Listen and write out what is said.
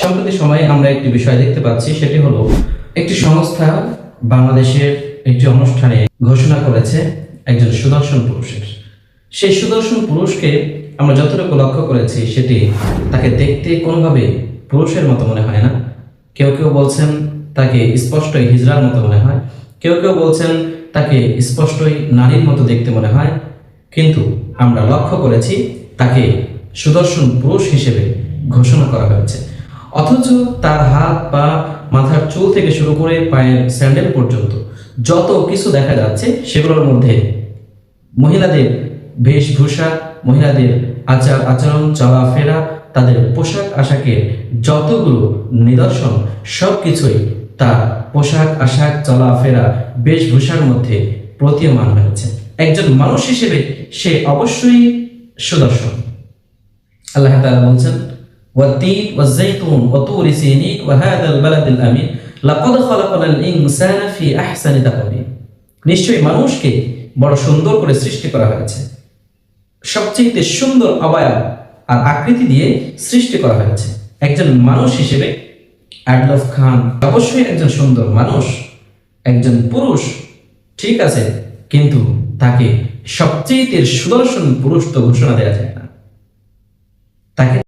সম্প্রতি সময়ে আমরা একটি বিষয় দেখতে পাচ্ছি, সেটি হলো একটি সংস্থা বাংলাদেশের একটি অনুষ্ঠানে ঘোষণা করেছে একজন সুদর্শন পুরুষের। সেই সুদর্শন পুরুষকে আমরা যতটুকু লক্ষ্য করেছি, সেটি তাকে দেখতে কোনোভাবে পুরুষের মতো মনে হয় না। কেউ কেউ বলছেন তাকে স্পষ্টই হিজড়ার মতো মনে হয়। কেউ কেউ বলছেন তাকে স্পষ্টই নারীর মতো দেখতে মনে হয়। কিন্তু আমরা লক্ষ্য করেছি তাকে সুদর্শন পুরুষ হিসেবে ঘোষণা করা হয়েছে। অথচ তার হাত পা মাথার চুল থেকে শুরু করে পায়ের স্যান্ডেল পর্যন্ত যত কিছু দেখা যাচ্ছে সেগুলোর মধ্যে মহিলাদের বেশভূষা, মহিলাদের আচার আচরণ চলাফেরা তাদের পোশাক আশাকের যতগুলো নিদর্শন সব কিছুই তার পোশাক আশাক চলাফেরা বেশভূষার মধ্যে প্রতীয়মান হয়েছে। একজন মানুষ হিসেবে সে অবশ্যই সুদর্শন। আল্লাহ তাআলা বলছেন والتين والزيتون وطور سينين وهذا البلد الأمين لقد خلقنا الإنسان في أحسن تقويم নিশ্চয়ই মানুষকে বড় সুন্দর করে সৃষ্টি করা হয়েছে সবচেয়ে সুন্দর অবয়ব আর আকৃতি দিয়ে সৃষ্টি করা হয়েছে একজন মানুষ হিসেবে অ্যাডলফ খান অবশ্যই একজন সুন্দর মানুষ একজন পুরুষ ঠিক আছে কিন্তু তাকে সবচেয়ে সুদর্শন পুরুষ তো ঘোষণা দেওয়া যায় না তাকে